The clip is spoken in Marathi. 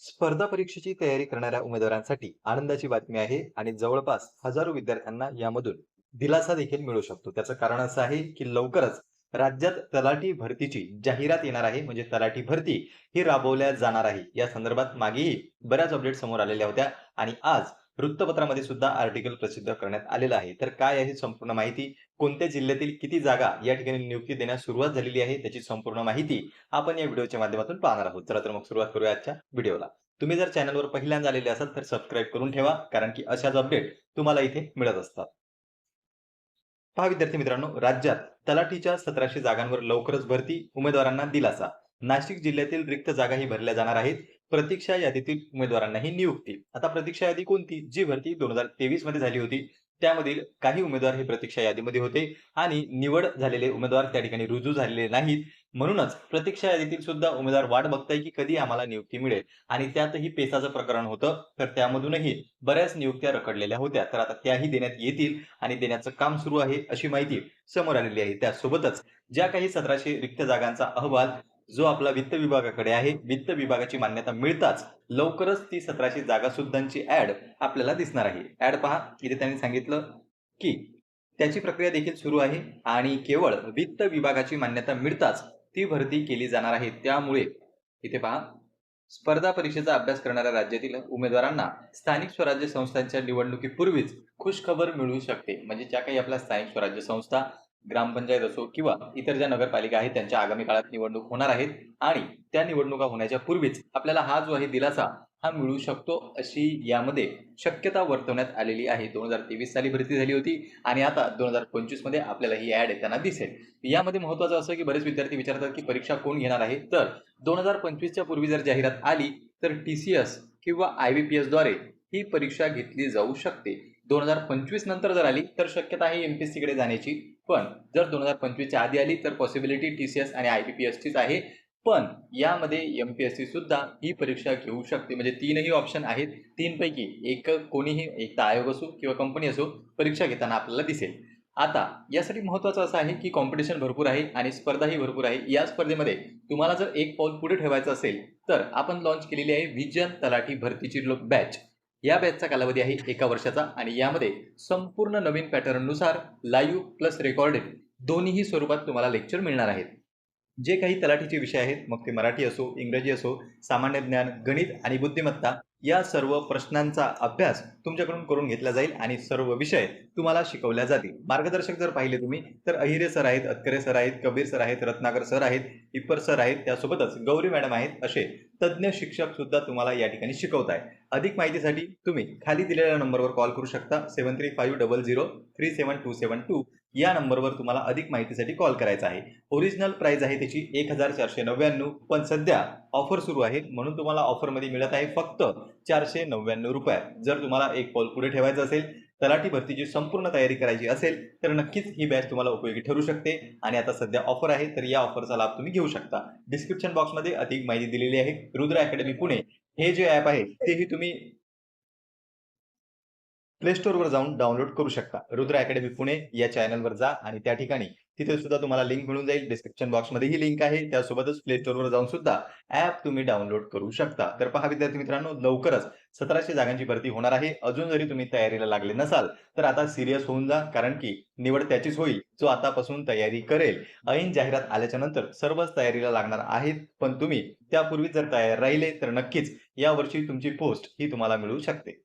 स्पर्धा परीक्षेची तयारी करणाऱ्या उमेदवारांसाठी आनंदाची बातमी आहे आणि जवळपास हजारो विद्यार्थ्यांना यामधून दिलासा देखील मिळू शकतो. त्याचं कारण असं आहे की लवकरच राज्यात तलाठी भरतीची जाहिरात येणार आहे. म्हणजे तलाठी भरती ही राबवल्या जाणार आहे. या संदर्भात मागेही बऱ्याच अपडेट समोर आलेल्या होत्या आणि आज वृत्तपत्रामध्ये सुद्धा आर्टिकल प्रसिद्ध करण्यात आलेलं आहे. तर काय आहे संपूर्ण माहिती? कोणत्या जिल्ह्यातील किती जागा या ठिकाणी नियुक्ती देण्यास सुरुवात झालेली आहे त्याची संपूर्ण माहिती आपण या व्हिडिओच्या माध्यमातून पाहणार आहोत. चला तर मग सुरुवात करूया आजच्या व्हिडिओला. तुम्ही जर चॅनलवर पहिल्यांदा आलेले असाल तर सबस्क्राईब करून ठेवा कारण की अशाच अपडेट तुम्हाला इथे मिळत असतात. पहा विद्यार्थी मित्रांनो राज्यात तलाठीच्या सतराशे जागांवर लवकरच भरती उमेदवारांना दिलासा. नाशिक जिल्ह्यातील रिक्त जागाही भरल्या जाणार आहेत. प्रतीक्षा यादीतील उमेदवारांनाही नियुक्ती. आता प्रतीक्षा यादी कोणती? जी भरती दोन हजार तेवीसमध्ये झाली होती. त्यामधील काही उमेदवार हे प्रतीक्षा यादीमध्ये होते आणि निवड झालेले उमेदवार त्या ठिकाणी रुजू झालेले नाहीत. म्हणूनच प्रतीक्षा यादीतील सुद्धा उमेदवार वाट बघताय की कधी आम्हाला नियुक्ती मिळेल. आणि त्यातही पेसाचं प्रकरण होतं तर त्यामधूनही बऱ्याच नियुक्त्या रखडलेल्या होत्या. तर आता त्याही देण्यात येतील आणि देण्याचं काम सुरू आहे अशी माहिती समोर आलेली आहे. त्यासोबतच ज्या काही सतराशे रिक्त जागांचा अहवाल जो आपला वित्त विभागाकडे आहे वित्त विभागाची मान्यता मिळताच लवकरच ती सतराशे जागा सुद्धांची ऍड आपल्याला दिसणार आहे. ऍड पहा इथे त्यांनी सांगितलं की त्याची प्रक्रिया देखील सुरू आहे आणि केवळ वित्त विभागाची मान्यता मिळताच ती भरती केली जाणार आहे. त्यामुळे इथे पहा स्पर्धा परीक्षेचा अभ्यास करणाऱ्या राज्यातील उमेदवारांना स्थानिक स्वराज्य संस्थांच्या निवडणुकीपूर्वीच खुशखबर मिळू शकते. म्हणजे ज्या काही आपल्या स्थानिक स्वराज्य संस्था ग्रामपंचायत असो किंवा इतर ज्या नगरपालिका आहेत त्यांच्या आगामी काळात निवडणूक होणार आहेत आणि त्या निवडणुका होण्याच्या पूर्वीच आपल्याला हा जो आहे दिलासा हा मिळू शकतो अशी यामध्ये शक्यता वर्तवण्यात आलेली आहे. दोन हजार तेवीस साली भरती झाली होती आणि आता दोन हजार पंचवीसमध्ये आपल्याला ही ऍड येताना दिसेल. यामध्ये महत्वाचं असं की बरेच विद्यार्थी विचारतात की परीक्षा कोण घेणार आहे? तर दोन हजार पंचवीसच्या पूर्वी जर जाहिरात आली तर टी सी एस किंवा आय बी पी एसद्वारे ही परीक्षा घेतली जाऊ शकते. दोन हजार पंचवीस नंतर जर आली तर शक्यता आहे एम पी एस सीकडे जाण्याची. पण जर दोन हजार पंचवीसच्या आधी आली तर पॉसिबिलिटी टी सी एस आणि आय बी पी एसचीच आहे. पण यामध्ये एम पी एस सी सुद्धा ही परीक्षा घेऊ शकते. म्हणजे तीनही ऑप्शन आहेत. तीनपैकी एक कोणीही एक तर आयोग असो किंवा कंपनी असो परीक्षा घेताना आपल्याला दिसेल. आता यासाठी महत्त्वाचं असं आहे की कॉम्पिटिशन भरपूर आहे आणि स्पर्धाही भरपूर आहे. या स्पर्धेमध्ये तुम्हाला जर एक पाऊल पुढे ठेवायचं असेल तर आपण लॉन्च केलेली आहे व्हिजन तलाठी भरतीची लोक बॅच या बॅचचा कालावधी आहे एका वर्षाचा आणि यामध्ये संपूर्ण नवीन पॅटर्ननुसार लाईव्ह प्लस रेकॉर्डेड दोन्हीही स्वरूपात तुम्हाला लेक्चर मिळणार आहेत. जे काही तलाठीचे विषय आहेत मग ते मराठी असो इंग्रजी असो सामान्य ज्ञान गणित आणि बुद्धिमत्ता या सर्व प्रश्नांचा अभ्यास तुमच्याकडून करून घेतला जाईल आणि सर्व विषय तुम्हाला शिकवल्या जातील. मार्गदर्शक जर पाहिले तुम्ही तर अहिरे सर आहेत अतकरे सर आहेत कबीर सर आहेत रत्नाकर सर आहेत इप्पर सर आहेत त्यासोबतच गौरी मॅडम आहेत असे तज्ज्ञ शिक्षक सुद्धा तुम्हाला या ठिकाणी शिकवत आहे अधिक माहितीसाठी तुम्ही खाली दिलेल्या नंबरवर कॉल करू शकता seven three five double zero three seven two seven two या नंबरवर तुम्हाला अधिक माहितीसाठी कॉल करायचा आहे. ओरिजिनल प्राइस आहे त्याची एक हजार चारशे नव्याण्णव. पण सध्या ऑफर सुरू आहे म्हणून तुम्हाला ऑफरमध्ये मिळत आहे फक्त चारशे नव्याण्णव रुपयात जर तुम्हाला एक पाऊल पुढे ठेवायचं असेल तलाठी भरतीची संपूर्ण तयारी करायची असेल तर नक्कीच ही बॅच तुम्हाला उपयोगी ठरू शकते. आणि आता सध्या ऑफर आहे तर या ऑफरचा लाभ तुम्ही घेऊ शकता. डिस्क्रिप्शन बॉक्समध्ये अधिक माहिती दिलेली आहे. रुद्र अकॅडमी पुणे. हे जे ॲप आहे तेही तुम्ही प्ले स्टोअरवर जाऊन डाउनलोड करू शकता. रुद्र अकॅडमी पुणे या चॅनलवर जा आणि त्या ठिकाणी तिथे सुद्धा तुम्हाला लिंक मिळून जाईल. डिस्क्रिप्शन बॉक्समध्ये ही लिंक आहे. त्यासोबतच प्ले स्टोअरवर जाऊन सुद्धा ॲप तुम्ही डाउनलोड करू शकता. तर पहा विद्यार्थी मित्रांनो लवकरच सतराशे जागांची भरती होणार आहे. अजून जरी तुम्ही तयारीला लागले नसाल तर आता सिरियस होऊन जा. कारण की निवड त्याचीच होईल जो आतापासून तयारी करेल. ऐन जाहिरात आल्याच्यानंतर सर्वच तयारीला लागणार आहेत. पण तुम्ही त्यापूर्वी जर तयार राहिले तर नक्कीच यावर्षी तुमची पोस्ट ही तुम्हाला मिळू शकते.